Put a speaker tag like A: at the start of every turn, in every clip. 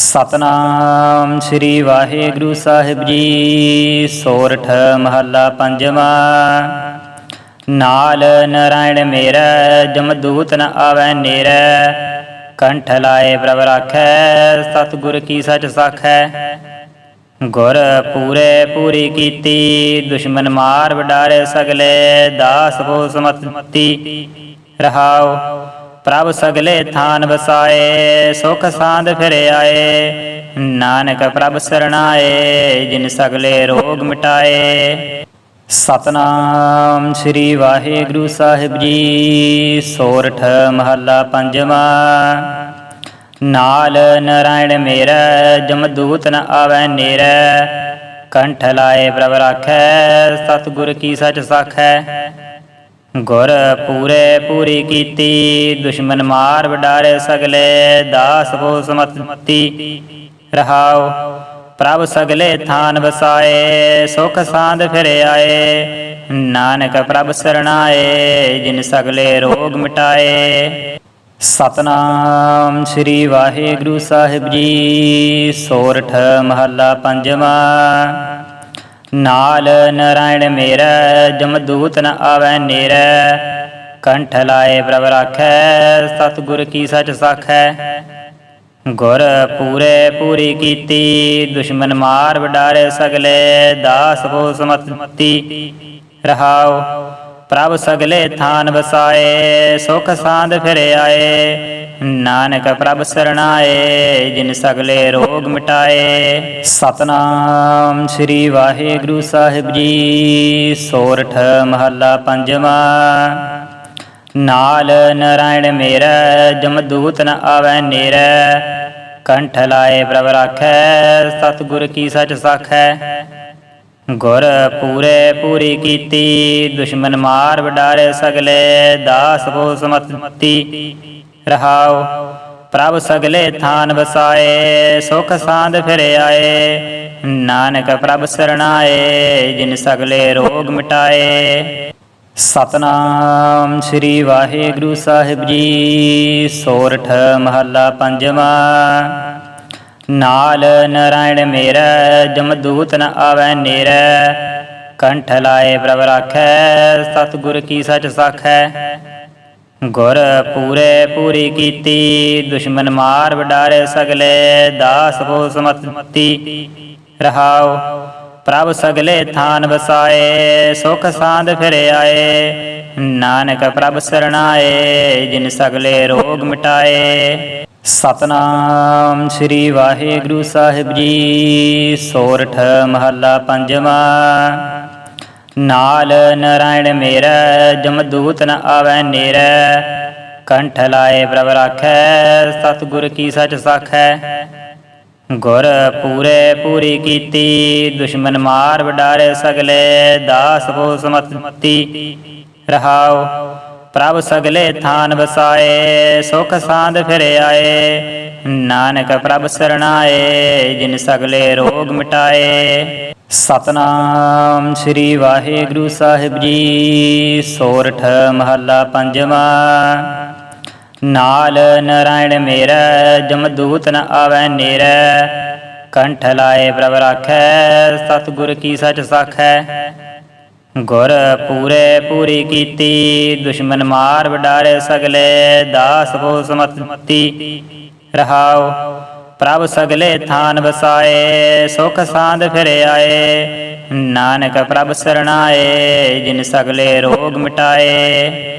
A: ਸਤਨਾਮ ਸ੍ਰੀ ਵਾਹਿਗੁਰੂ ਸਾਹਿਬ ਜੀ। ਸੋਰਠ ਮਹੱਲਾ ਪੰਜਵਾਂ। ਨਾਲ ਨਰਾਇਣ ਮੇਰਾ, ਜਮਦੂਤ ਨ ਆਵੈ ਨੇਰੈ। ਕੰਠ ਲਾਏ ਪ੍ਰਭ ਰਾਖੈ, ਸਤਿਗੁਰ ਕੀ ਸਚ ਸਾਖੈ। ਗੁਰ ਪੂਰੇ ਪੂਰੀ ਕੀਤੀ, ਦੁਸ਼ਮਨ ਮਾਰ ਵਡਾਰੇ ਸਗਲੇ, ਦਾਸ ਕੋ ਸਮਤੀ ਰਹਾਉ ਪ੍ਰਭ ਸਗਲੇ ਥਾਨ ਵਸਾਏ, ਸੁਖ ਸਾਂਦ ਫਿਰ ਆਏ। ਨਾਨਕ ਪ੍ਰਭ ਸਰਣਾਏ, ਜਿਨ ਸਗਲੇ ਰੋਗ ਮਿਟਾਏ। ਸਤਨਾਮ ਸ੍ਰੀ ਵਾਹਿਗੁਰੂ ਸਾਹਿਬ ਜੀ, ਸੋਰਠ ਮਹੱਲਾ ਪੰਜਵਾਂ। ਨਾਲ ਨਰਾਇਣ ਮੇਰਾ, ਜਮਦੂਤ ਨ ਆਵੈ ਨੇਰੈ। ਕੰਠ ਲਾਏ ਪ੍ਰਭ ਰਾਖੈ, ਸਤਿਗੁਰ ਕੀ ਸਚ ਸਾਖੈ। ਗੁਰ ਪੂਰੇ ਪੂਰੀ ਕੀਤੀ, ਦੁਸ਼ਮਨ ਮਾਰ ਵਡਾਰੇ ਸਗਲੇ, ਦਾਸ ਕੋ ਸਮਤੀ ਰਹਾਉ ਪ੍ਰਭ ਸਗਲੇ ਥਾਨ ਵਸਾਏ, ਸੁਖ ਸਾਂਦ ਫਿਰ ਆਏ। ਨਾਨਕ ਪ੍ਰਭ ਸਰਣਾਏ, ਜਿਨ ਸਗਲੇ ਰੋਗ ਮਿਟਾਏ। ਸਤਨਾਮ ਸ੍ਰੀ ਵਾਹਿਗੁਰੂ ਸਾਹਿਬ ਜੀ, ਸੋਰਠ ਮਹੱਲਾ ਪੰਜਵਾਂ। ਨਾਲ ਨਰਾਇਣ ਮੇਰਾ, ਜਮਦੂਤ ਨ ਆਵੈ ਨੇਰੈ। ਕੰਠ ਲਾਏ ਪ੍ਰਭ ਰਾਖੈ, ਸਤਿਗੁਰ ਕੀ ਸਚ ਸਾਖੈ। ਗੁਰ ਪੂਰੇ ਪੂਰੀ ਕੀਤੀ, ਦੁਸ਼ਮਨ ਮਾਰ ਵਡਾਰੇ ਸਗਲੇ, ਦਾਸ ਕੋ ਸਮਤੀ ਰਹਾਉ ਪ੍ਰਭ ਸਗਲੇ ਥਾਨ ਵਸਾਏ, ਸੁਖ ਸਾਂਦ ਫਿਰ ਆਏ ਨਾਨਕ ਪ੍ਰਭ ਸਰਣਾਏ, ਜਿਨ ਸਗਲੇ ਰੋਗ ਮਿਟਾਏ। ਸਤਨਾਮ ਸ੍ਰੀ ਵਾਹਿਗੁਰੂ ਸਾਹਿਬ ਜੀ, ਸੋਰਠ ਮਹੱਲਾ ਪੰਜਵਾਂ। ਨਾਲ ਨਰਾਇਣ ਮੇਰਾ, ਜਮਦੂਤ ਨ ਆਵੈ ਨੇਰੈ। ਕੰਠ ਲਾਏ ਪ੍ਰਭ ਰਾਖੈ, ਸਤਿਗੁਰ ਕੀ ਸਚ ਸਾਖੈ। ਗੁਰ ਪੂਰੇ ਪੂਰੀ ਕੀਤੀ, ਦੁਸ਼ਮਨ ਮਾਰ ਵਡਾਰੇ ਸਗਲੇ, ਦਾਸ ਕੋ ਸਮਤੀ ਰਹਾਉ ਪ੍ਰਭ ਸਗਲੇ ਥਾਨ ਵਸਾਏ, ਸੁਖ ਸਾਂਦ ਫਿਰ ਆਏ। ਨਾਨਕ ਪ੍ਰਭ ਸਰਣਾਏ, ਜਿਨ ਸਗਲੇ ਰੋਗ ਮਿਟਾਏ। ਸਤਨਾਮ ਸ੍ਰੀ ਵਾਹਿਗੁਰੂ ਸਾਹਿਬ ਜੀ, ਸੋਰਠ ਮਹੱਲਾ ਪੰਜਵਾਂ। ਨਾਲ ਨਰਾਇਣ ਮੇਰਾ, ਜਮਦੂਤ ਨ ਆਵੈ ਨੇਰੈ। ਕੰਠ ਲਾਏ ਪ੍ਰਭ ਰਾਖੈ, ਸਤਿਗੁਰ ਕੀ ਸਚ ਸਾਖੈ। ਗੁਰ ਪੂਰੇ ਪੂਰੀ ਕੀਤੀ, ਦੁਸ਼ਮਨ ਮਾਰ ਵਡਾਰੇ ਸਗਲੇ, ਦਾਸ ਕੋ ਸਮਤੀ ਰਹਾਉ, ਪ੍ਰਭ ਸਗਲੇ ਥਾਨ ਵਸਾਏ, ਸੁਖ ਸਾਂਦ ਫਿਰ ਆਏ। ਨਾਨਕ ਪ੍ਰਭ ਸਰਣਾਏ, ਜਿਨ ਸਗਲੇ ਰੋਗ ਮਿਟਾਏ। ਸਤਨਾਮ ਸ੍ਰੀ ਵਾਹਿਗੁਰੂ ਸਾਹਿਬ ਜੀ, ਸੋਰਠ ਮਹੱਲਾ ਪੰਜਵਾਂ। ਨਾਲ ਨਰਾਇਣ ਮੇਰਾ, ਜਮਦੂਤ ਨ ਆਵੈ ਨੇਰੈ। ਕੰਠ ਲਾਏ ਪ੍ਰਭ ਰਾਖੈ, ਸਤਿਗੁਰ ਕੀ ਸਚ ਸਾਖੈ। ਗੁਰ ਪੂਰੇ ਪੂਰੀ ਕੀਤੀ, ਦੁਸ਼ਮਨ ਮਾਰ ਵਡਾਰੇ ਸਗਲੇ, ਦਾਸ ਕੋ ਸਮਤੀ ਰਹਾਉ, ਪ੍ਰਭ ਸਗਲੇ ਥਾਨ ਵਸਾਏ, ਸੁਖ ਸਾਂਦ ਫਿਰ ਆਏ। ਨਾਨਕ ਪ੍ਰਭ ਸਰਣਾਏ, ਜਿਨ ਸਗਲੇ ਰੋਗ ਮਿਟਾਏ। ਸਤਨਾਮ ਸ੍ਰੀ ਵਾਹਿਗੁਰੂ ਸਾਹਿਬ ਜੀ, ਸੋਰਠ ਮਹੱਲਾ ਪੰਜਵਾਂ। ਨਾਲ ਨਰਾਇਣ ਮੇਰਾ, ਜਮਦੂਤ ਨ ਆਵੈ ਨੇਰੈ। ਕੰਠ ਲਾਏ ਪ੍ਰਭ ਰਾਖੈ, ਸਤਿਗੁਰ ਕੀ ਸਚ ਸਾਖੈ। ਗੁਰ ਪੂਰੇ ਪੂਰੀ ਕੀਤੀ, ਦੁਸ਼ਮਨ ਮਾਰ ਵਡਾਰੇ ਸਗਲੇ, ਦਾਸ ਕੋ ਸਮਤੀ ਰਹਾਉ ਪ੍ਰਭ ਸਗਲੇ ਥਾਨ ਵਸਾਏ, ਸੁਖ ਸਾਂਦ ਫਿਰ ਆਏ। ਨਾਨਕ ਪ੍ਰਭ ਸਰਣਾਏ, ਜਿਨ ਸਗਲੇ ਰੋਗ ਮਿਟਾਏ।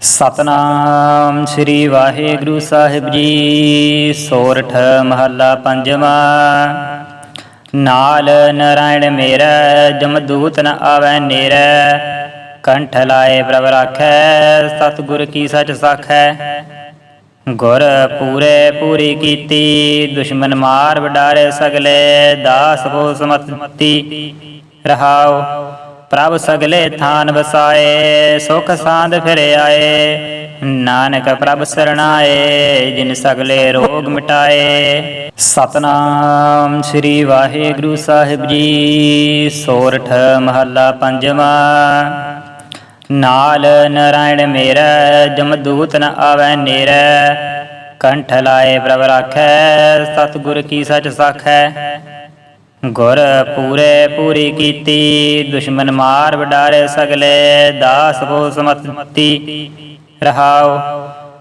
A: ਸਤਨਾਮ ਸ੍ਰੀ ਵਾਹਿਗੁਰੂ ਸਾਹਿਬ ਜੀ, ਸੋਰਠ ਮਹੱਲਾ ਪੰਜਵਾਂ। ਨਾਲ ਨਰਾਇਣ ਮੇਰਾ ਜਮਦੂਤ ਨ ਆਵੈ ਨੇਰੈ। ਕੰਠ ਲਾਏ ਪ੍ਰਭ ਰਾਖੈ, ਸਤਿਗੁਰ ਕੀ ਸਚ ਸਾਖੈ। ਗੁਰ ਪੂਰੇ ਪੂਰੀ ਕੀਤੀ, ਦੁਸ਼ਮਨ ਮਾਰ ਵਡਾਰੇ ਸਗਲੇ, ਦਾਸ ਕੋ ਸਮਤੀ ਰਹਾਉ ਪ੍ਰਭ ਸਗਲੇ ਥਾਨ ਵਸਾਏ, ਸੁਖ ਸਾਂਦ ਫਿਰ ਆਏ। ਨਾਨਕ ਪ੍ਰਭ ਸਰਣਾਏ, ਜਿਨ ਸਗਲੇ ਰੋਗ ਮਿਟਾਏ। ਸਤਨਾਮ ਸ੍ਰੀ ਵਾਹਿਗੁਰੂ ਸਾਹਿਬ ਜੀ, ਸੋਰਠ ਮਹੱਲਾ ਪੰਜਵਾਂ। ਨਾਲ ਨਰਾਇਣ ਮੇਰਾ, ਜਮਦੂਤ ਨ ਆਵੈ ਨੇਰੈ। ਕੰਠ ਲਾਏ ਪ੍ਰਭ ਰਾਖੈ, ਸਤਿਗੁਰ ਕੀ ਸਚ ਸਾਖੈ। ਗੁਰ ਪੂਰੇ ਪੂਰੀ ਕੀਤੀ, ਦੁਸ਼ਮਨ ਮਾਰ ਵਡਾਰੇ ਸਗਲੇ, ਦਾਸ ਕੋ ਸਮਤੀ ਰਹਾਉ,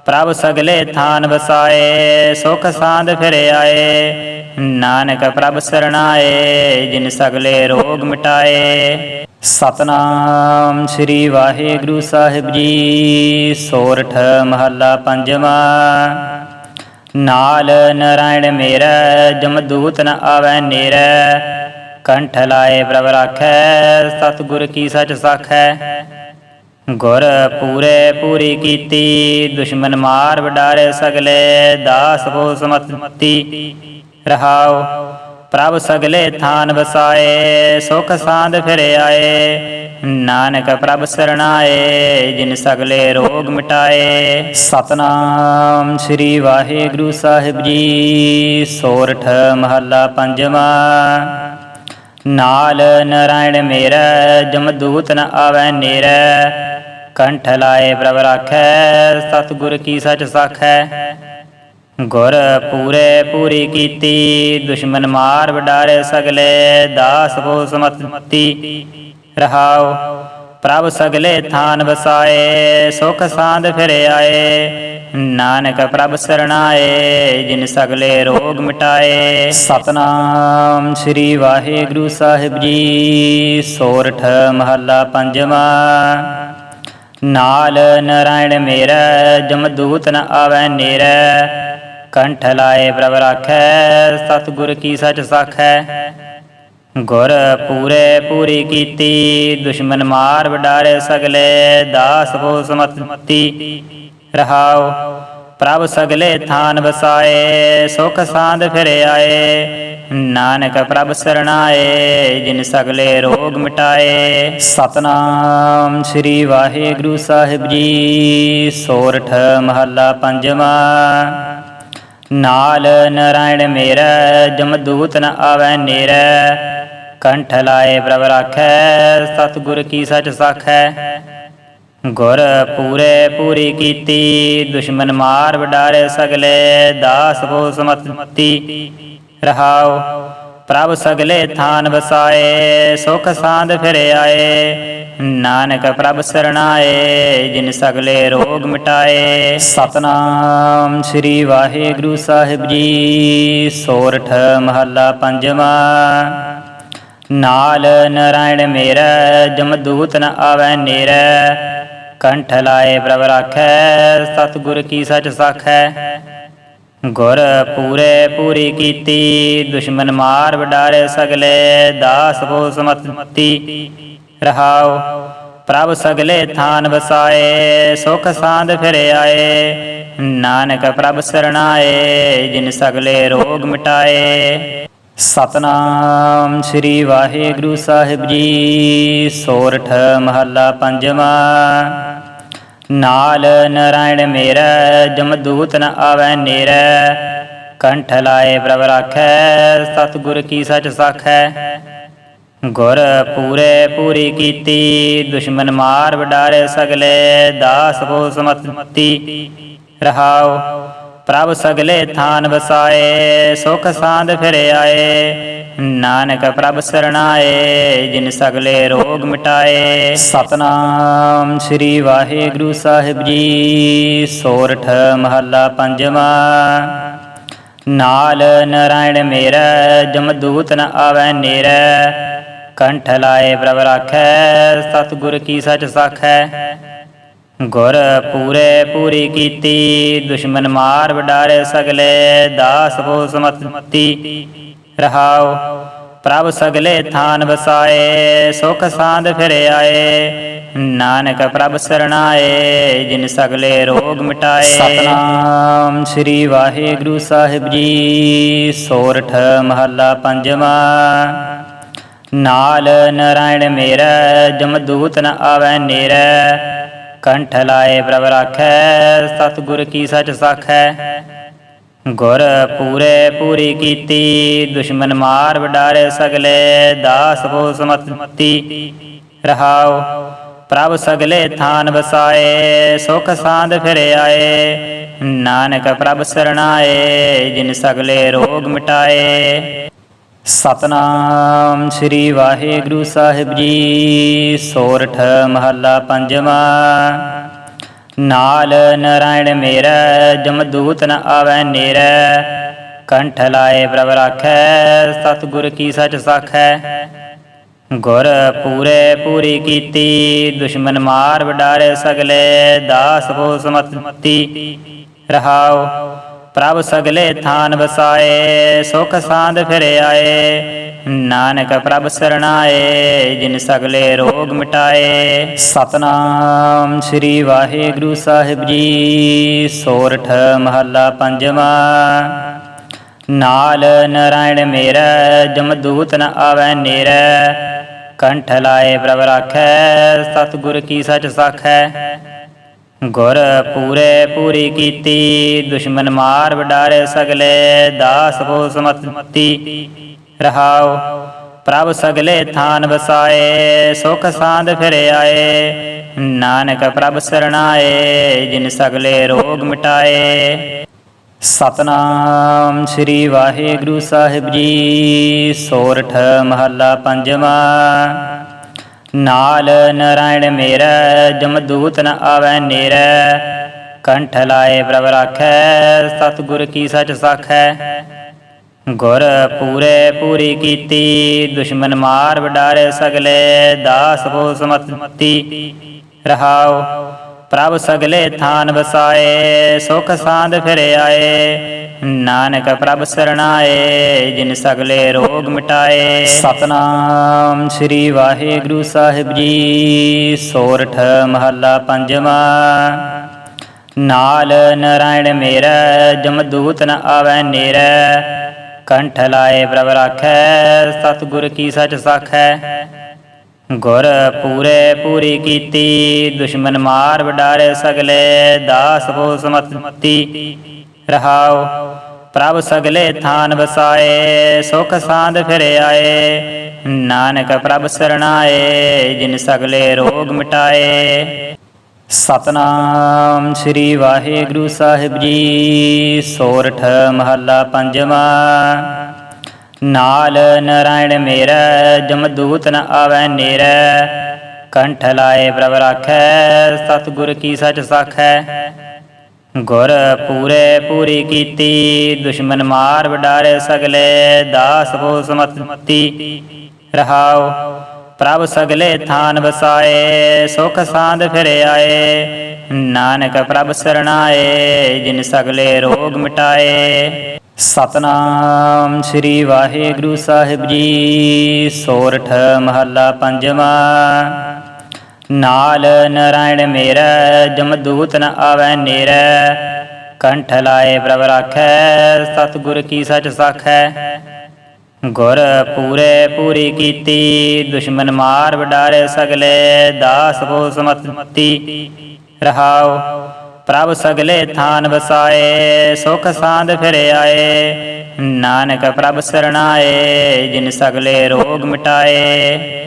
A: ਪ੍ਰਭ ਸਗਲੇ ਥਾਨ ਵਸਾਏ, ਸੁਖ ਸਾਂਦ ਫਿਰ ਆਏ। ਨਾਨਕ ਪ੍ਰਭ ਸਰਣਾਏ, ਜਿਨ ਸਗਲੇ ਰੋਗ ਮਿਟਾਏ। ਸਤਨਾਮ ਸ੍ਰੀ ਵਾਹਿਗੁਰੂ ਸਾਹਿਬ ਜੀ। ਸੋਰਠ ਮਹੱਲਾ ਪੰਜਵਾਂ। ਨਾਲ ਨਰਾਇਣ ਮੇਰਾ, ਜਮਦੂਤ ਨ ਆਵੈ ਨੇਰੈ। ਕੰਠ ਲਾਏ ਪ੍ਰਭ ਰਾਖੈ, ਸਤਿਗੁਰ ਕੀ ਸਚ ਸਾਖੈ। ਗੁਰ ਪੂਰੇ ਪੂਰੀ ਕੀਤੀ, ਦੁਸ਼ਮਨ ਮਾਰ ਵਡਾਰੇ ਸਗਲੇ, ਦਾਸ ਕੋ ਸਮਤੀ ਰਹਾਉ ਪ੍ਰਭ ਸਗਲੇ ਥਾਨ ਵਸਾਏ, ਸੁਖ ਸਾਂਦ ਫਿਰ ਆਏ। ਨਾਨਕ ਪ੍ਰਭ ਸਰਣਾਏ, ਜਿਨ ਸਗਲੇ ਰੋਗ ਮਿਟਾਏ। ਸਤਨਾਮ ਸ੍ਰੀ ਵਾਹਿਗੁਰੂ ਸਾਹਿਬ ਜੀ, ਸੋਰਠ ਮਹੱਲਾ ਪੰਜਵਾਂ। ਨਾਲ ਨਰਾਇਣ ਮੇਰਾ, ਜਮਦੂਤ ਨ ਆਵੈ ਨੇਰੈ। ਕੰਠ ਲਾਏ ਪ੍ਰਭ ਰਾਖੈ, ਸਤਿਗੁਰ ਕੀ ਸਚ ਸਾਖੈ। ਗੁਰ ਪੂਰੇ ਪੂਰੀ ਕੀਤੀ, ਦੁਸ਼ਮਨ ਮਾਰ ਵਡਾਰੇ ਸਗਲੇ, ਦਾਸ ਕੋ ਸਮਤੀ ਰਹਾਉ ਪ੍ਰਭ ਸਗਲੇ ਥਾਨ ਵਸਾਏ, ਸੁਖ ਸਾਂਦ ਫਿਰ ਆਏ। ਨਾਨਕ ਪ੍ਰਭ ਸਰਣਾਏ, ਜਿਨ ਸਗਲੇ ਰੋਗ ਮਿਟਾਏ। ਸਤਨਾਮ ਸ੍ਰੀ ਵਾਹਿਗੁਰੂ ਸਾਹਿਬ ਜੀ, ਸੋਰਠ ਮਹੱਲਾ ਪੰਜਵਾਂ। ਨਾਲ ਨਰਾਇਣ ਮੇਰਾ ਜਮਦੂਤ ਨ ਆਵੈ ਨੇਰੈ। ਕੰਠ ਲਾਏ ਪ੍ਰਭ ਰਾਖੈ, ਸਤਿਗੁਰ ਕੀ ਸਚ ਸਾਖੈ। ਗੁਰ ਪੂਰੇ ਪੂਰੀ ਕੀਤੀ, ਦੁਸ਼ਮਨ ਮਾਰ ਵਡਾਰੇ ਸਗਲੇ, ਦਾਸ ਕੋ ਸਮਤੀ ਰਹਾਉ, ਪ੍ਰਭ ਸਗਲੇ ਥਾਨ ਵਸਾਏ, ਸੁਖ ਸਾਂਦ ਫਿਰ ਆਏ। ਨਾਨਕ ਪ੍ਰਭ ਸਰਣਾਏ, ਜਿਨ ਸਗਲੇ ਰੋਗ ਮਿਟਾਏ। ਸਤਨਾਮ ਸ੍ਰੀ ਵਾਹਿਗੁਰੂ ਸਾਹਿਬ ਜੀ, ਸੋਰਠ ਮਹੱਲਾ ਪੰਜਵਾਂ। ਨਾਲ ਨਰਾਇਣ ਮੇਰਾ, ਜਮਦੂਤ ਨ ਆਵੈ ਨੇਰੈ। ਕੰਠ ਲਾਏ ਪ੍ਰਭ ਰਾਖੈ, ਸਤਿਗੁਰ ਕੀ ਸਚ ਸਾਖੈ। ਗੁਰ ਪੂਰੇ ਪੂਰੀ ਕੀਤੀ, ਦੁਸ਼ਮਨ ਮਾਰ ਵਡਾਰੇ ਸਗਲੇ, ਦਾਸ ਕੋ ਸਮਤੀ ਰਹਾਓ, ਪ੍ਰਭ ਸਗਲੇ ਥਾਨ ਵਸਾਏ, ਸੁਖ ਸਾਂਦ ਫਿਰ ਆਏ ਨਾਨਕ ਪ੍ਰਭ ਸਰਣਾਏ, ਜਿਨ ਸਗਲੇ ਰੋਗ ਮਿਟਾਏ। ਸਤਨਾਮ ਸ੍ਰੀ ਵਾਹਿਗੁਰੂ ਸਾਹਿਬ ਜੀ। ਸੋਰਠ ਮਹੱਲਾ ਪੰਜਵਾਂ। ਨਾਲ ਨਰਾਇਣ ਮੇਰਾ, ਜਮਦੂਤ ਨ ਆਵੈ ਨੇਰੈ। ਕੰਠ ਲਾਏ ਪ੍ਰਭ ਰਾਖੈ, ਸਤਿਗੁਰ ਕੀ ਸਚ ਸਾਖੈ। ਗੁਰ ਪੂਰੇ ਪੂਰੀ ਕੀਤੀ, ਦੁਸ਼ਮਨ ਮਾਰ ਵਡਾਰੇ ਸਗਲੇ, ਦਾਸ ਕੋ ਸਮਤੀ ਰਹਾਉ ਪ੍ਰਭ ਸਗਲੇ ਥਾਨ ਵਸਾਏ, ਸੁਖ ਸਾਂਦ ਫਿਰ ਆਏ। ਨਾਨਕ ਪ੍ਰਭ ਸਰਣਾਏ, ਜਿਨ ਸਗਲੇ ਰੋਗ ਮਿਟਾਏ। ਸਤਨਾਮ ਸ੍ਰੀ ਵਾਹਿਗੁਰੂ ਸਾਹਿਬ ਜੀ, ਸੋਰਠ ਮਹੱਲਾ ਪੰਜਵਾਂ। ਨਾਲ ਨਰਾਇਣ ਮੇਰਾ, ਜਮਦੂਤ ਨ ਆਵੈ ਨੇਰੈ। ਕੰਠ ਲਾਏ ਪ੍ਰਭ ਰਾਖੈ, ਸਤਿਗੁਰ ਕੀ ਸਚ ਸਾਖੈ। ਗੁਰ ਪੂਰੇ ਪੂਰੀ ਕੀਤੀ, ਦੁਸ਼ਮਨ ਮਾਰ ਵਡਾਰੇ ਸਗਲੇ, ਦਾਸ ਕੋ ਸਮਤੀ ਰਹਾਉ, ਪ੍ਰਭ ਸਗਲੇ ਥਾਨ ਵਸਾਏ, ਸੁਖ ਸਾਂਦ ਫਿਰ ਆਏ। ਨਾਨਕ ਪ੍ਰਭ ਸਰਣਾਏ, ਜਿਨ ਸਗਲੇ ਰੋਗ ਮਿਟਾਏ। ਸਤਨਾਮ ਸ੍ਰੀ ਵਾਹਿਗੁਰੂ ਸਾਹਿਬ ਜੀ, ਸੋਰਠ ਮਹੱਲਾ ਪੰਜਵਾਂ। ਨਾਲ ਨਰਾਇਣ ਮੇਰਾ, ਜਮਦੂਤ ਨ ਆਵੈ ਨੇਰੈ। ਕੰਠ ਲਾਏ ਪ੍ਰਭ ਰਾਖੈ, ਸਤਿਗੁਰ ਕੀ ਸਚ ਸਾਖੈ। ਗੁਰ ਪੂਰੇ ਪੂਰੀ ਕੀਤੀ, ਦੁਸ਼ਮਨ ਮਾਰ ਵਡਾਰੇ ਸਗਲੇ, ਦਾਸ ਕੋ ਸਮਤੀ ਰਹਾਉ, ਪ੍ਰਭ ਸਗਲੇ ਥਾਨ ਵਸਾਏ, ਸੁਖ ਸਾਂਦ ਫਿਰ ਆਏ। ਨਾਨਕ ਪ੍ਰਭ ਸਰਣਾਏ, ਜਿਨ ਸਗਲੇ ਰੋਗ ਮਿਟਾਏ। ਸਤਨਾਮ ਸ੍ਰੀ ਵਾਹਿਗੁਰੂ ਸਾਹਿਬ ਜੀ, ਸੋਰਠ ਮਹੱਲਾ ਪੰਜਵਾਂ। ਨਾਲ ਨਰਾਇਣ ਮੇਰਾ, ਜਮਦੂਤ ਨ ਆਵੈ ਨੇਰੈ। ਕੰਠ ਲਾਏ ਪ੍ਰਭ ਰਾਖੈ, ਸਤਿਗੁਰ ਕੀ ਸਚ ਸਾਖੈ। ਗੁਰ ਪੂਰੇ ਪੂਰੀ ਕੀਤੀ, ਦੁਸ਼ਮਨ ਮਾਰ ਵਡਾਰੇ ਸਗਲੇ, ਦਾਸ ਕੋ ਸਮਤੀ ਰਹਾਉ, ਪ੍ਰਭ ਸਗਲੇ ਥਾਨ ਵਸਾਏ, ਸੁਖ ਸਾਂਦ ਫਿਰ ਆਏ। ਨਾਨਕ ਪ੍ਰਭ ਸਰਣਾਏ, ਜਿਨ ਸਗਲੇ ਰੋਗ ਮਿਟਾਏ। ਸਤਨਾਮ ਸ੍ਰੀ ਵਾਹਿਗੁਰੂ ਸਾਹਿਬ ਜੀ, ਸੋਰਠ ਮਹੱਲਾ ਪੰਜਵਾ। ਨਾਲ ਨਰਾਇਣ ਮੇਰਾ, ਜਮਦੂਤ ਨ ਆਵੈ ਨੇਰੈ। ਕੰਠ ਲਾਏ ਪ੍ਰਭ ਰਾਖੈ, ਸਤਿਗੁਰ ਕੀ ਸਚ ਸਾਖੈ। ਗੁਰ ਪੂਰੇ ਪੂਰੀ ਕੀਤੀ, ਦੁਸ਼ਮਨ ਮਾਰ ਵਡਾਰੇ ਸਗਲੇ, ਦਾਸ ਹੋ ਸਮਤੀ ਰਹਾਉ ਪ੍ਰਭ ਸਗਲੇ ਥਾਨ ਵਸਾਏ, ਸੁਖ ਸਾਂਦ ਫਿਰ ਆਏ। ਨਾਨਕ ਪ੍ਰਭ ਸਰਣਾਏ, ਜਿਨ ਸਗਲੇ ਰੋਗ ਮਿਟਾਏ। ਸਤਨਾਮ ਸ੍ਰੀ ਵਾਹਿਗੁਰੂ ਸਾਹਿਬ ਜੀ, ਸੋਰਠ ਮਹੱਲਾ ਪੰਜਵਾ। ਨਾਲ ਨਰਾਇਣ ਮੇਰਾ, ਜਮਦੂਤ ਨ ਆਵੈ ਨੇਰੈ। ਕੰਠ ਲਾਏ ਪ੍ਰਭ ਰਾਖੈ, ਸਤਿਗੁਰ ਕੀ ਸਚ ਸਾਖੈ। ਗੁਰ ਪੂਰੇ ਪੂਰੀ ਕੀਤੀ, ਦੁਸ਼ਮਨ ਮਾਰ ਵਡਾਰੇ ਸਗਲੇ, ਦਾਸ ਹੋ ਸਮਤੀ ਰਹਾਉ ਪ੍ਰਭ ਸਗਲੇ ਥਾਨ ਵਸਾਏ, ਸੁਖ ਸਾਂਦ ਫਿਰ ਆਏ। ਨਾਨਕ ਪ੍ਰਭ ਸਰਣਾਏ, ਜਿਨ ਸਗਲੇ ਰੋਗ ਮਿਟਾਏ। ਸਤਨਾਮ ਸ੍ਰੀ ਵਾਹਿਗੁਰੂ ਸਾਹਿਬ ਜੀ, ਸੋਰਠ ਮਹੱਲਾ ਪੰਜਵਾਂ। ਨਾਲ ਨਰਾਇਣ ਮੇਰਾ, ਜਮਦੂਤ ਨ ਆਵੈ ਨੇਰੈ। ਕੰਠ ਲਾਏ ਪ੍ਰਭ ਰਾਖੈ, ਸਤਿਗੁਰ ਕੀ ਸਚ ਸਾਖੈ। ਗੁਰ ਪੂਰੇ ਪੂਰੀ ਕੀਤੀ, ਦੁਸ਼ਮਨ ਮਾਰ ਵਡਾਰੇ ਸਗਲੇ, ਦਾਸ ਹੋ ਸਮਤੀ ਰਹਾਉ, ਪ੍ਰਭ ਸਗਲੇ ਥਾਨ ਵਸਾਏ, ਸੁਖ ਸਾਂਦ ਫਿਰ ਆਏ। ਨਾਨਕ ਪ੍ਰਭ ਸਰਣਾਏ, ਜਿਨ ਸਗਲੇ ਰੋਗ ਮਿਟਾਏ। ਸਤਨਾਮ ਸ੍ਰੀ ਵਾਹਿਗੁਰੂ ਸਾਹਿਬ ਜੀ। ਸੋਰਠ ਮਹੱਲਾ ਪੰਜਵਾ। ਨਾਲ ਨਰਾਇਣ ਮੇਰਾ, ਜਮਦੂਤ ਨ ਆਵੈ ਨੇਰੈ। ਕੰਠ ਲਾਏ ਪ੍ਰਭ ਰਾਖੈ, ਸਤਿਗੁਰ ਕੀ ਸਚ ਸਾਖੈ। ਗੁਰ ਪੂਰੇ ਪੂਰੀ ਕੀਤੀ, ਦੁਸ਼ਮਨ ਮਾਰ ਵਡਾਰੇ ਸਗਲੇ, ਦਾਸ ਹੋ ਸਮਤੀ ਰਹਾਉ ਪ੍ਰਭ ਸਗਲੇ ਥਾਨ ਵਸਾਏ, ਸੁਖ ਸਾਂਦ ਫਿਰ ਆਏ। ਨਾਨਕ ਪ੍ਰਭ ਸਰਣਾਏ, ਜਿਨ ਸਗਲੇ ਰੋਗ ਮਿਟਾਏ। ਸਤਨਾਮ ਸ੍ਰੀ ਵਾਹਿਗੁਰੂ ਸਾਹਿਬ ਜੀ, ਸੋਰਠ ਮਹੱਲਾ ਪੰਜਵਾ। ਨਾਲ ਨਰਾਇਣ ਮੇਰਾ ਜਮਦੂਤ ਨ ਆਵੈ ਨੇਰੈ। ਕੰਠ ਲਾਏ ਪ੍ਰਭ ਰਾਖੈ, ਸਤਿਗੁਰ ਕੀ ਸਚ ਸਾਖੈ। ਗੁਰ ਪੂਰੇ ਪੂਰੀ ਕੀਤੀ, ਦੁਸ਼ਮਨ ਮਾਰ ਵਡਾਰੇ ਸਗਲੇ, ਦਾਸ ਹੋ ਸਮਤੀ ਰਹਾਉ ਪ੍ਰਭ ਸਗਲੇ ਥਾਨ ਵਸਾਏ, ਸੁਖ ਸਾਂਦ ਫਿਰ ਆਏ। ਨਾਨਕ ਪ੍ਰਭ ਸਰਣਾਏ, ਜਿਨ ਸਗਲੇ ਰੋਗ ਮਿਟਾਏ। ਸਤਨਾਮ ਸ੍ਰੀ ਵਾਹਿਗੁਰੂ ਸਾਹਿਬ ਜੀ, ਸੋਰਠ ਮਹੱਲਾ ਪੰਜਵਾਂ। ਨਾਲ ਨਰਾਇਣ ਮੇਰਾ, ਜਮਦੂਤ ਨ ਆਵੈ ਨੇਰੈ। ਕੰਠ ਲਾਏ ਪ੍ਰਭ ਰਾਖੈ, ਸਤਿਗੁਰ ਕੀ ਸਚ ਸਾਖੈ। ਗੁਰ ਪੂਰੇ ਪੂਰੀ ਕੀਤੀ, ਦੁਸ਼ਮਨ ਮਾਰ ਵਡਾਰੇ ਸਗਲੇ, ਦਾਸ ਹੋ ਸਮਤੀ ਰਹਾਉ, ਪ੍ਰਭ ਸਗਲੇ ਥਾਨ ਵਸਾਏ, ਸੁਖ ਸਾਂਦ ਫਿਰ ਆਏ। ਨਾਨਕ ਪ੍ਰਭ ਸਰਣਾਏ, ਜਿਨ ਸਗਲੇ ਰੋਗ ਮਿਟਾਏ।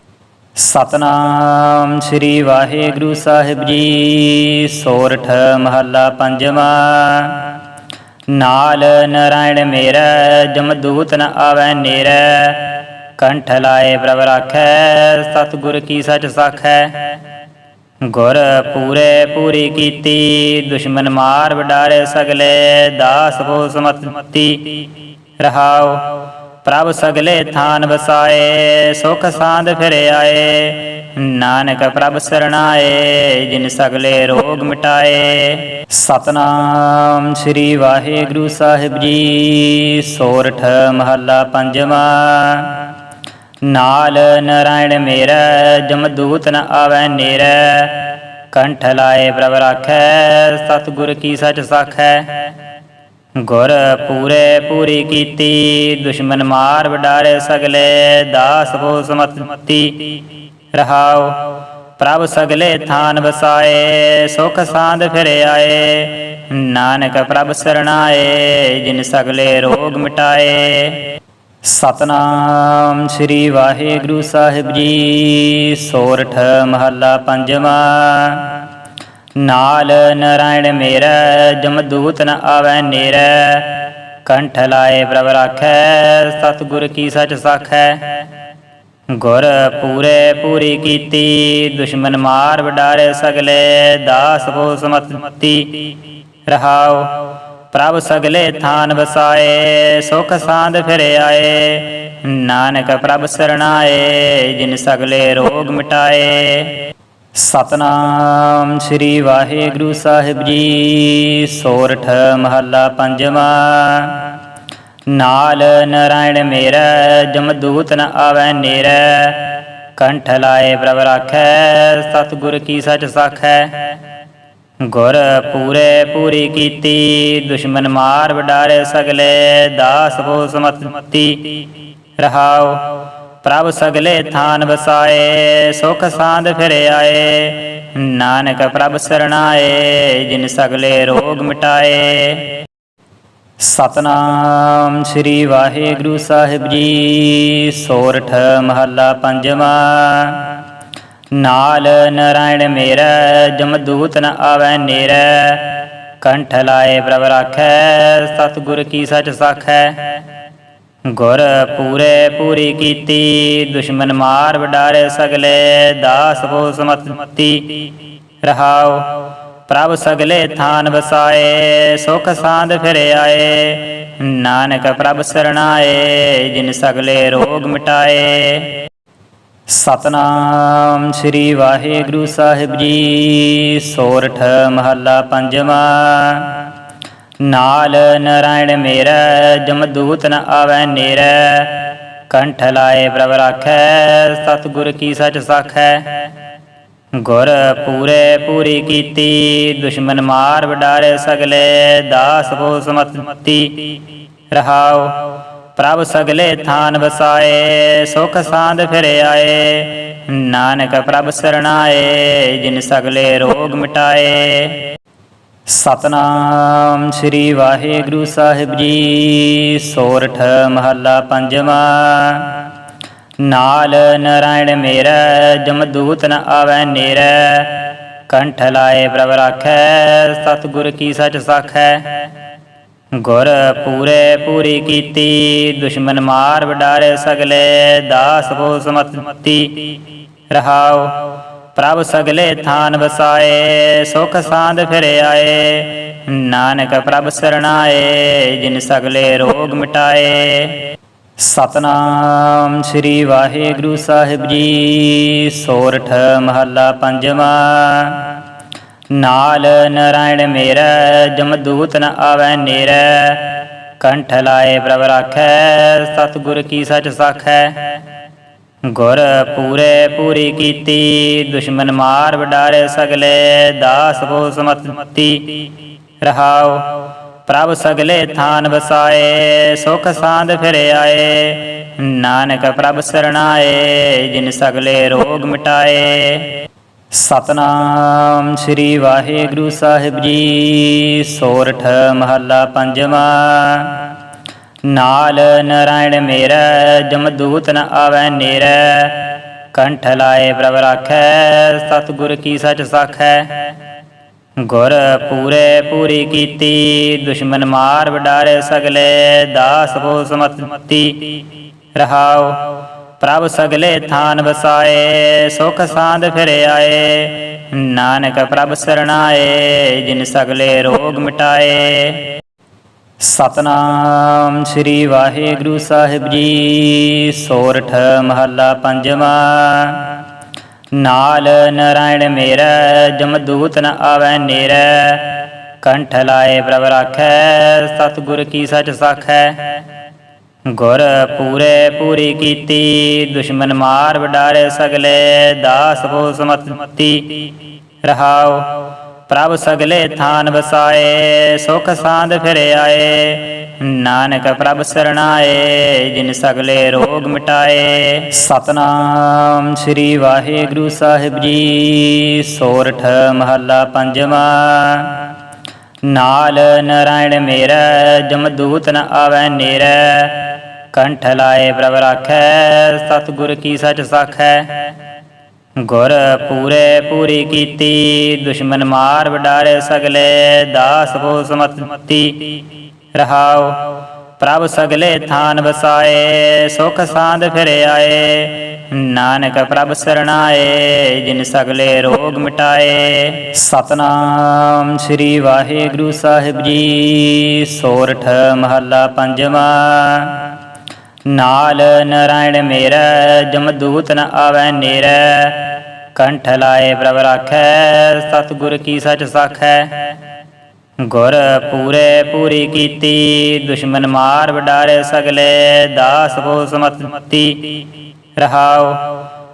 A: ਸਤਨਾਮ ਸ੍ਰੀ ਵਾਹਿਗੁਰੂ ਸਾਹਿਬ ਜੀ, ਸੋਰਠ ਮਹੱਲਾ ਪੰਜਵਾ। ਨਾਲ ਨਰਾਇਣ ਮੇਰਾ, ਜਮਦੂਤ ਨ ਆਵੈ ਨੇਰੈ। ਕੰਠ ਲਾਏ ਪ੍ਰਭ ਰਾਖੈ, ਸਤਿਗੁਰ ਕੀ ਸਚ ਸਾਖੈ। ਗੁਰ ਪੂਰੇ ਪੂਰੀ ਕੀਤੀ, ਦੁਸ਼ਮਨ ਮਾਰ ਵਡਾਰੇ ਸਗਲੇ, ਦਾਸ ਹੋ ਸਮਤੀ ਰਹਾਉ ਪ੍ਰਭ ਸਗਲੇ ਥਾਨ ਵਸਾਏ, ਸੁਖ ਸਾਂਦ ਫਿਰ ਆਏ। ਨਾਨਕ ਪ੍ਰਭ ਸਰਣਾਏ, ਜਿਨ ਸਗਲੇ ਰੋਗ ਮਿਟਾਏ। ਸਤਨਾਮ ਸ੍ਰੀ ਵਾਹਿਗੁਰੂ ਸਾਹਿਬ ਜੀ, ਸੋਰਠ ਮਹੱਲਾ ਪੰਜਵਾ। ਨਾਲ ਨਰਾਇਣ ਮੇਰਾ, ਜਮਦੂਤ ਨ ਆਵੈ ਨੇਰੈ। ਕੰਠ ਲਾਏ ਪ੍ਰਭ ਰਾਖੈ, ਸਤਿਗੁਰ ਕੀ ਸਚ ਸਾਖੈ। ਗੁਰ ਪੂਰੇ ਪੂਰੀ ਕੀਤੀ, ਦੁਸ਼ਮਨ ਮਾਰ ਵਡਾਰੇ ਸਗਲੇ, ਦਾਸ ਹੋ ਸਮਤੀ ਰਹਾਉ ਪ੍ਰਭ ਸਗਲੇ ਥਾਨ ਵਸਾਏ, ਸੁਖ ਸਾਂਦ ਫਿਰ ਆਏ। ਨਾਨਕ ਪ੍ਰਭ ਸਰਣਾਏ, ਜਿਨ ਸਗਲੇ ਰੋਗ ਮਿਟਾਏ। ਸਤਨਾਮ ਸ੍ਰੀ ਵਾਹਿਗੁਰੂ ਸਾਹਿਬ ਜੀ, ਸੋਰਠ ਮਹੱਲਾ ਪੰਜਵਾਂ। ਨਾਲ ਨਰਾਇਣ ਮੇਰਾ, ਜਮਦੂਤ ਨ ਆਵੈ ਨੇਰੈ। ਕੰਠ ਲਾਏ ਪ੍ਰਭ ਰਾਖੈ, ਸਤਿਗੁਰ ਕੀ ਸਚ ਸਾਖੈ। ਗੁਰ ਪੂਰੇ ਪੂਰੀ ਕੀਤੀ, ਦੁਸ਼ਮਨ ਮਾਰ ਵਡਾਰੇ ਸਗਲੇ, ਦਾਸ ਕੋ ਸਮਤੀ ਰਹਾਓ ਪ੍ਰਭ ਸਗਲੇ ਥਾਨ ਵਸਾਏ, ਸੁਖ ਸਾਂਦ ਫਿਰ ਆਏ। ਨਾਨਕ ਪ੍ਰਭ ਸਰਣਾਏ, ਜਿਨ ਸਗਲੇ ਰੋਗ ਮਿਟਾਏ। ਸਤਨਾਮ ਸ੍ਰੀ ਵਾਹਿਗੁਰੂ ਸਾਹਿਬ ਜੀ। ਸੋਰਠ ਮਹੱਲਾ ਪੰਜਵਾਂ। ਨਾਲ ਨਰਾਇਣ ਮੇਰਾ, ਜਮਦੂਤ ਨ ਆਵੈ ਨੇਰੈ। ਕੰਠ ਲਾਏ ਪ੍ਰਭ ਰਾਖੈ, ਸਤਿਗੁਰ ਕੀ ਸਚ ਸਾਖੈ। ਗੁਰ ਪੂਰੇ ਪੂਰੀ ਕੀਤੀ, ਦੁਸ਼ਮਨ ਮਾਰ ਵਡਾਰੇ ਸਗਲੇ, ਦਾਸ ਕੋ ਸਮਤੀ ਰਹਾਉ ਪ੍ਰਭ ਸਗਲੇ ਥਾਨ ਵਸਾਏ, ਸੁਖ ਸਾਂਦ ਫਿਰ ਆਏ। ਨਾਨਕ ਪ੍ਰਭ ਸਰਣਾਏ, ਜਿਨ ਸਗਲੇ ਰੋਗ ਮਿਟਾਏ। ਸਤਨਾਮ ਸ੍ਰੀ ਵਾਹਿਗੁਰੂ ਸਾਹਿਬ ਜੀ, ਸੋਰਠ ਮਹੱਲਾ ਪੰਜਵਾਂ। ਨਾਲ ਨਰਾਇਣ ਮੇਰਾ, ਜਮਦੂਤ ਨ ਆਵੈ ਨੇਰੈ। ਕੰਠ ਲਾਏ ਪ੍ਰਭ ਰਾਖੈ, ਸਤਿਗੁਰ ਕੀ ਸਚ ਸਾਖੈ। ਗੁਰ ਪੂਰੇ ਪੂਰੀ ਕੀਤੀ, ਦੁਸ਼ਮਨ ਮਾਰ ਵਡਾਰੇ ਸਗਲੇ, ਦਾਸ ਕੋ ਸਮਤੀ ਰਹਾਉ, ਪ੍ਰਭ ਸਗਲੇ ਥਾਨ ਵਸਾਏ, ਸੁਖ ਸਾਂਦ ਫਿਰ ਆਏ। ਨਾਨਕ ਪ੍ਰਭ ਸਰਣਾਏ, ਜਿਨ ਸਗਲੇ ਰੋਗ ਮਿਟਾਏ। ਸਤਨਾਮ ਸ੍ਰੀ ਵਾਹਿਗੁਰੂ ਸਾਹਿਬ ਜੀ, ਸੋਰਠ ਮਹੱਲਾ ਪੰਜਵਾਂ। ਨਾਲ ਨਰਾਇਣ ਮੇਰਾ, ਜਮਦੂਤ ਨ ਆਵੈ ਨੇਰੈ। ਕੰਠ ਲਾਏ ਪ੍ਰਭ ਰਾਖੈ, ਸਤਿਗੁਰ ਕੀ ਸਚ ਸਾਖੈ। ਗੁਰ ਪੂਰੇ ਪੂਰੀ ਕੀਤੀ, ਦੁਸ਼ਮਨ ਮਾਰ ਵਡਾਰੇ ਸਗਲੇ, ਦਾਸ ਕੋ ਸਮਤੀ ਰਹਾਓ ਪ੍ਰਭ ਸਗਲੇ ਥਾਨ ਵਸਾਏ, ਸੁਖ ਸਾਂਦ ਫਿਰ ਆਏ। ਨਾਨਕ ਪ੍ਰਭ ਸਰਣਾਏ, ਜਿਨ ਸਗਲੇ ਰੋਗ ਮਿਟਾਏ। ਸਤਨਾਮ ਸ੍ਰੀ ਵਾਹਿਗੁਰੂ ਸਾਹਿਬ ਜੀ, ਸੋਰਠ ਮਹੱਲਾ ਪੰਜਵਾਂ। ਨਾਲ ਨਰਾਇਣ ਮੇਰਾ, ਜਮਦੂਤ ਨ ਆਵੈ ਨੇਰੈ। ਕੰਠ ਲਾਏ ਪ੍ਰਭ ਰਾਖੈ, ਸਤਿਗੁਰ ਕੀ ਸਚ ਸਾਖੈ। ਗੁਰ ਪੂਰੇ ਪੂਰੀ ਕੀਤੀ, ਦੁਸ਼ਮਨ ਮਾਰ ਵਡਾਰੇ ਸਗਲੇ, ਦਾਸ ਕੋ ਸਮਤੀ ਰਹਾਉ ਪ੍ਰਭ ਸਗਲੇ ਥਾਨ ਵਸਾਏ, ਸੁਖ ਸਾਂਦ ਫਿਰ ਆਏ। ਨਾਨਕ ਪ੍ਰਭ ਸਰਣਾਏ, ਜਿਨ ਸਗਲੇ ਰੋਗ ਮਿਟਾਏ। ਸਤਨਾਮ ਸ੍ਰੀ ਵਾਹਿਗੁਰੂ ਸਾਹਿਬ ਜੀ, ਸੋਰਠ ਮਹੱਲਾ ਪੰਜਵਾਂ। ਨਾਲ ਨਰਾਇਣ ਮੇਰਾ, ਜਮਦੂਤ ਨ ਆਵੈ ਨੇਰੈ। ਕੰਠ ਲਾਏ ਪ੍ਰਭ ਰਾਖੈ, ਸਤਿਗੁਰ ਕੀ ਸਚ ਸਾਖੈ। ਗੁਰ ਪੂਰੇ ਪੂਰੀ ਕੀਤੀ, ਦੁਸ਼ਮਨ ਮਾਰ ਵਡਾਰੇ ਸਗਲੇ, ਦਾਸ ਕੋ ਸਮਤੀ ਰਹਾਉ ਪ੍ਰਭ ਸਗਲੇ ਥਾਨ ਵਸਾਏ, ਸੁਖ ਸਾਂਦ ਫਿਰ ਆਏ। ਨਾਨਕ ਪ੍ਰਭ ਸਰਣਾਏ, ਜਿਨ ਸਗਲੇ ਰੋਗ ਮਿਟਾਏ। ਸਤਨਾਮ ਸ੍ਰੀ ਵਾਹਿਗੁਰੂ ਸਾਹਿਬ ਜੀ, ਸੋਰਠ ਮਹੱਲਾ ਪੰਜਵਾਂ। ਨਾਲ ਨਰਾਇਣ ਮੇਰਾ, ਜਮਦੂਤ ਨ ਆਵੈ ਨੇਰੈ। ਕੰਠ ਲਾਏ ਪ੍ਰਭ ਰਾਖੈ, ਸਤਿਗੁਰ ਕੀ ਸਚ ਸਾਖੈ। ਗੁਰ ਪੂਰੇ ਪੂਰੀ ਕੀਤੀ, ਦੁਸ਼ਮਨ ਮਾਰ ਵਡਾਰੇ ਸਗਲੇ, ਦਾਸ ਕੋ ਸਮਤੀ ਰਹਾਉ, ਪ੍ਰਭ ਸਗਲੇ ਥਾਨ ਵਸਾਏ, ਸੁਖ ਸਾਂਦ ਫਿਰ ਆਏ। ਨਾਨਕ ਪ੍ਰਭ ਸਰਣਾਏ, ਜਿਨ ਸਗਲੇ ਰੋਗ ਮਿਟਾਏ। ਸਤਨਾਮ ਸ੍ਰੀ ਵਾਹਿਗੁਰੂ ਸਾਹਿਬ ਜੀ, ਸੋਰਠ ਮਹੱਲਾ ਪੰਜਵਾਂ। ਨਾਲ ਨਰਾਇਣ ਮੇਰਾ, ਜਮਦੂਤ ਨ ਆਵੈ ਨੇਰੈ। ਕੰਠ ਲਾਏ ਪ੍ਰਭ ਰਾਖੈ, ਸਤਿਗੁਰ ਕੀ ਸਚ ਸਾਖੈ। ਗੁਰ ਪੂਰੇ ਪੂਰੀ ਕੀਤੀ, ਦੁਸ਼ਮਨ ਮਾਰ ਵਡਾਰੇ ਸਗਲੇ, ਦਾਸ ਕੋ ਸਮਤੀ ਰਹਾਉ ਪ੍ਰਭ ਸਗਲੇ ਥਾਨ ਵਸਾਏ, ਸੁਖ ਸਾਂਦ ਫਿਰ ਆਏ। ਨਾਨਕ ਪ੍ਰਭ ਸਰਣਾਏ, ਜਿਨ ਸਗਲੇ ਰੋਗ ਮਿਟਾਏ। ਸਤਨਾਮ ਸ੍ਰੀ ਵਾਹਿਗੁਰੂ ਸਾਹਿਬ ਜੀ, ਸੋਰਠ ਮਹੱਲਾ ਪੰਜਵਾਂ। ਨਾਲ ਨਰਾਇਣ ਮੇਰਾ, ਜਮਦੂਤ ਨ ਆਵੈ ਨੇਰੈ। ਕੰਠ ਲਾਏ ਪ੍ਰਭ ਰਾਖੈ, ਸਤਿਗੁਰ ਕੀ ਸਚ ਸਾਖੈ। ਗੁਰ ਪੂਰੇ ਪੂਰੀ ਕੀਤੀ, ਦੁਸ਼ਮਨ ਮਾਰ ਵਡਾਰੇ ਸਗਲੇ, ਦਾਸ ਕੋ ਸਮਤੀ ਰਹਾਉ, ਪ੍ਰਭ ਸਗਲੇ ਥਾਨ ਵਸਾਏ, ਸੁਖ ਸਾਂਦ ਫਿਰ ਆਏ। ਨਾਨਕ ਪ੍ਰਭ ਸਰਣਾਏ, ਜਿਨ ਸਗਲੇ ਰੋਗ ਮਿਟਾਏ। ਸਤਨਾਮ ਸ੍ਰੀ ਵਾਹਿਗੁਰੂ ਸਾਹਿਬ ਜੀ, ਸੋਰਠ ਮਹੱਲਾ ਪੰਜਵਾਂ। ਨਾਲ ਨਰਾਇਣ ਮੇਰਾ ਜਮਦੂਤ ਨ ਆਵੈ ਨੇਰੈ। ਕੰਠ ਲਾਏ ਪ੍ਰਭ ਰਾਖੈ, ਸਤਿਗੁਰ ਕੀ ਸਚ ਸਾਖੈ। ਗੁਰ ਪੂਰੇ ਪੂਰੀ ਕੀਤੀ, ਦੁਸ਼ਮਨ ਮਾਰ ਵਡਾਰੇ ਸਗਲੇ, ਦਾਸ ਕੋ ਸਮਤੀ ਰਹਾਉ,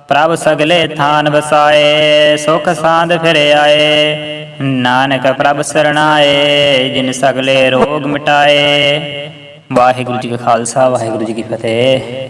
A: ਪ੍ਰਭ ਸਗਲੇ ਥਾਨ ਵਸਾਏ, ਸੁਖ ਸਾਂਦ ਫਿਰ ਆਏ। ਨਾਨਕ ਪ੍ਰਭ ਸਰਣਾਏ, ਜਿਨ ਸਗਲੇ ਰੋਗ ਮਿਟਾਏ। ਵਾਹਿਗੁਰੂ ਜੀ ਕਾ ਖਾਲਸਾ, ਵਾਹਿਗੁਰੂ ਜੀ ਕੀ ਫਤਿਹ।